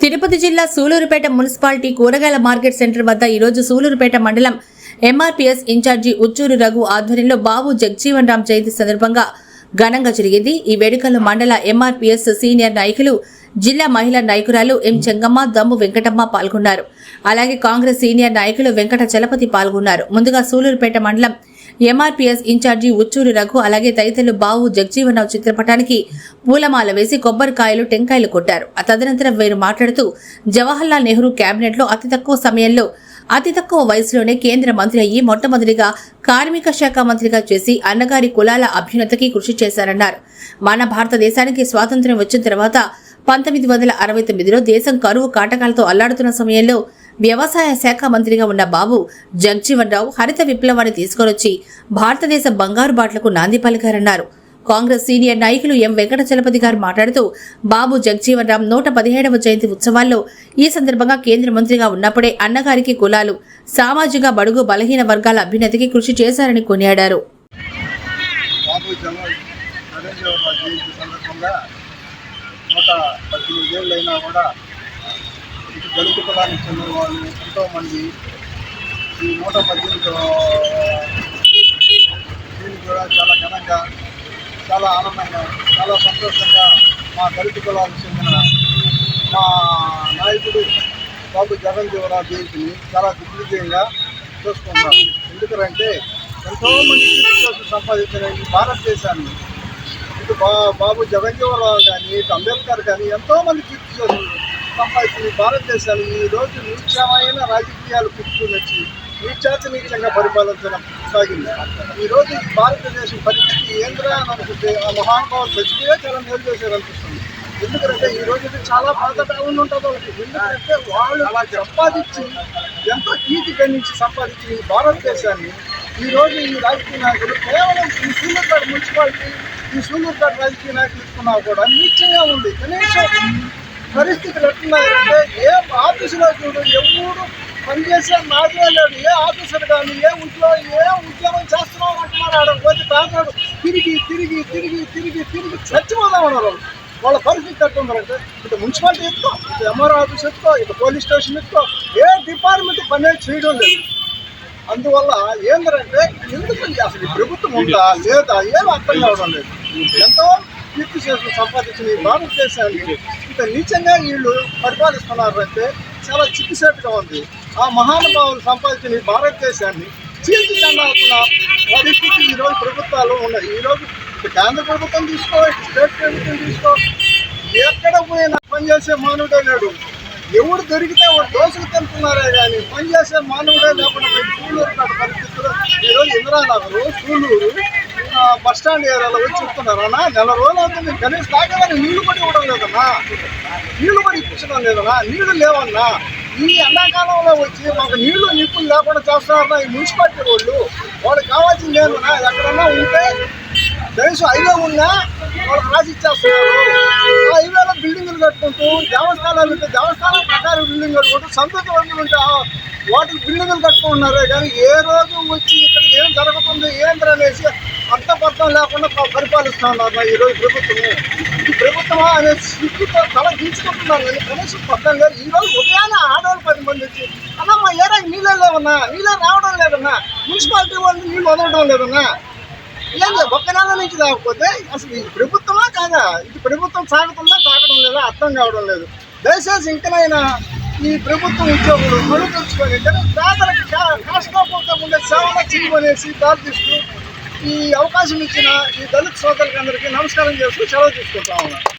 తిరుపతి జిల్లా సూలూరుపేట మున్సిపాలిటీ కూరగాయల market centre వద్ద ఈరోజు సూలూరుపేట మండలం ఎంఆర్పీఎస్ ఇన్ఛార్జి ఉచ్చూరు రఘు ఆధ్వర్యంలో బాబు జగ్జీవన్ రామ్ జయంతి సందర్భంగా ఘనంగా జరిగింది. ఈ వేడుకల్లో మండల ఎంఆర్పీఎస్ సీనియర్ నాయకులు జిల్లా మహిళా నాయకురాలు ఎం చెంగమ్మ దమ్ము వెంకటమ్మ పాల్గొన్నారు. అలాగే కాంగ్రెస్ సీనియర్ నాయకులు వెంకట చలపతి పాల్గొన్నారు. ముందుగా సూలూరుపేట మండలం ఎంఆర్పీఎస్ ఇన్ఛార్జి ఉచ్చూరు రఘు అలాగే తదితరులు బావు జగ్జీవనరావు చిత్రపటానికి పూలమాల వేసి కొబ్బరికాయలు టెంకాయలు కొట్టారు. తదనంతరం వీరు మాట్లాడుతూ జవహర్లాల్ నెహ్రూ కేబినెట్లో అతి తక్కువ సమయంలో అతి తక్కువ వయసులోనే కేంద్ర మంత్రి అయ్యి మొట్టమొదటిగా కార్మిక శాఖ మంత్రిగా చేసి అన్నగారి కులాల అభ్యున్నతకి కృషి చేశారన్నారు. మన భారతదేశానికి స్వాతంత్ర్యం వచ్చిన తర్వాత పంతొమ్మిది వందల అరవై తొమ్మిదిలో దేశం కరువు కాటకాలతో అల్లాడుతున్న సమయంలో వ్యవసాయ శాఖ మంత్రిగా ఉన్న బాబు జగజీవన్ రావు హరిత విప్లవాన్ని తీసుకొచ్చి భారతదేశ బంగారు బాట్లకు నాంది పలికారన్నారు. కాంగ్రెస్ సీనియర్ నాయకులు ఎం వెంకట చలపతి గారు మాట్లాడుతూ బాబు జగజీవన్ రామ్ నూట పదిహేడవ జయంతి ఉత్సవాల్లో ఈ సందర్భంగా కేంద్ర మంత్రిగా ఉన్నప్పుడే అన్నగారికి కులాలు సామాజిక బడుగు బలహీన వర్గాల అభ్యున్నతికి కృషి చేశారని కొనియాడారు. నూట పద్దెనిమిది కూడా దళిత కులానికి చెందిన వాళ్ళు ఎంతోమంది ఈ నూట పద్దెనిమిది దీన్ని కూడా చాలా ఘనంగా చాలా ఆనందంగా చాలా సంతోషంగా మా దళిత కులానికి చెందిన మా నాయకుడు బాబు జగన్ జీవరావు జయంతిని చాలా దిగ్విజయంగా చూసుకుంటాం ఎందుకంటే ఎంతోమంది కీర్తి కోసం సంపాదించిన ఈ భారతదేశాన్ని ఇటు బా బాబు జగన్జీవనరావు కానీ ఇటు అంబేద్కర్ కానీ ఎంతోమంది కీర్తి చేస్తున్నారు. సంపాదించిన ఈ భారతదేశాన్ని ఈ రోజు నీచమైన రాజకీయాలు పుట్టుకుని వచ్చి నీచాతి నీచంగా పరిపాలించడం సాగింది. ఈ రోజు ఈ భారతదేశం పరిస్థితి ఏంద్రా అని అనుకుంటే ఆ మహానుభావులు చచ్చిపోయే చాలా మేలు చేశారు అనిపిస్తుంది ఎందుకంటే ఈ రోజు చాలా బాధ డౌన్ ఉంటుంది వాళ్ళకి. ఎందుకంటే వాళ్ళు అలా సంపాదించి ఎంతో కీర్తి గణించి సంపాదించిన ఈ భారతదేశాన్ని ఈ రోజు ఈ రాజకీయ నాయకులు కేవలం ఈ సూళ్ళూరుపేట మున్సిపాలిటీ ఈ సూళ్ళూరుపేట రాజకీయ నాయకులు ఇస్తున్నా కూడా నీచంగా ఉంది. కనీసం పరిస్థితులు ఎట్లున్నాయంటే ఏ ఆఫీసులో చూడు ఎవడు పనిచేసే నాదే లేడు ఏ ఆఫీసర్ కానీ ఏ ఉద్యోగం ఏ ఉద్యోగం చేస్తున్నావు అంటున్నారు ఆడ పోతే పేదవాడు తిరిగి తిరిగి తిరిగి తిరిగి తిరిగి చచ్చిపోదామన్నారు వాళ్ళు. వాళ్ళ పరిస్థితి ఎట్లుందంటే ఇటు మున్సిపాలిటీ ఎత్తుకో ఇటు ఎంఆర్ఓ ఆఫీస్ ఎత్తుకో ఇటు పోలీస్ స్టేషన్ ఎత్తుకో ఏ డిపార్ట్మెంట్ పని చేయడం లేదు. అందువల్ల ఏంటంటే ఎందుకంటే అసలు ఈ ప్రభుత్వం ఉందా లేదా ఏం అర్థం కావడం లేదు. ఎంతో కీర్తి చేసిన సంపాదించిన ఈ భారతదేశాన్ని ఇంత నీచంగా వీళ్ళు పరిపాలిస్తున్నారంటే చాలా చిక్కుసేటుగా ఉంది. ఆ మహానుభావులు సంపాదించిన ఈ భారతదేశాన్ని చీల్చి చెందాల్సిన పరిస్థితి ఈరోజు ప్రభుత్వాలు ఉన్నాయి ఈరోజు కేంద్ర ప్రభుత్వం తీసుకో స్టేట్ ప్రభుత్వం తీసుకో. ఎక్కడ పోయినా పనిచేసే మానవుడే లేడు. ఎవడు దొరికితే వాడు దోసుకు తింటున్నారే కానీ పనిచేసే మానవుడే లేకుండా పోయి పరిస్థితుల్లో ఈరోజు ఇంద్రానగరు సూళ్ళూరు బస్ స్టాండ్ ఏరియాలో వచ్చి చెప్తున్నారన్నా నెల రోజులు అవుతుంది. కనీసం తాగేదాన్ని నీళ్ళు పడి ఇవ్వడం లేదన్నా. నీళ్ళు పడి ఇప్పించడం లేదన్నా. నీళ్ళు లేవన్నా. ఈ ఎండాకాలంలో వచ్చి మాకు నీళ్ళు నిప్పులు లేకుండా చేస్తున్నారన్నా ఈ మున్సిపాలిటీ వాళ్ళు వాళ్ళకి కావాల్సింది ఏమన్నా? ఎక్కడన్నా ఉంటే కనీసం హైవే ఉన్నా వాళ్ళు రాసి ఇచ్చేస్తున్నారు. హైవేలో బిల్డింగ్లు కట్టుకుంటూ దేవస్థానాలు ఉంటే దేవస్థానం ప్రకారం బిల్డింగ్ కట్టుకుంటూ సంతృప్తి వందలు ఉంటే వాటికి బిల్డింగ్లు కట్టుకుంటున్నారే కానీ ఏ రోజు వచ్చి ఇక్కడ ఏం జరుగుతుంది ఏంటి అనేసి అర్థపర్థం లేకుండా పరిపాలిస్తున్నారు ఈరోజు ఈ రోజు ప్రభుత్వము. ఈ ప్రభుత్వమా అనే సిగ్గుతో తల దించుకుంటున్నారు కానీ కనీసం పక్కన లేదు. ఈ రోజు ఉదయాన్నే ఆడవాళ్ళు పది మంది వచ్చి అన్న మా నీళ్ళే లేవన్నా నీళ్ళే రావడం లేదన్నా? మున్సిపాలిటీ వాళ్ళు నీళ్ళు వదలడం లేదన్నా? లేదు ఒక్క నెల నుంచి లేకపోతే అసలు ఈ ప్రభుత్వమా కాదా? ఇది ప్రభుత్వం సాగుతుందా సాగడం లేదా అర్థం కావడం లేదు. దయచేసి ఇంకనైనా ఈ ప్రభుత్వం ఉద్యోగులు కళ్ళు తెచ్చుకొని పేదలకు కా- ఉండే సేవలు చేయమనేసి ప్రార్థిస్తూ ఈ అవకాశం ఇచ్చిన ఈ దళిత సోదరులందరికీ నమస్కారం చేస్తూ సెలవు తీసుకుంటా ఉన్నాను.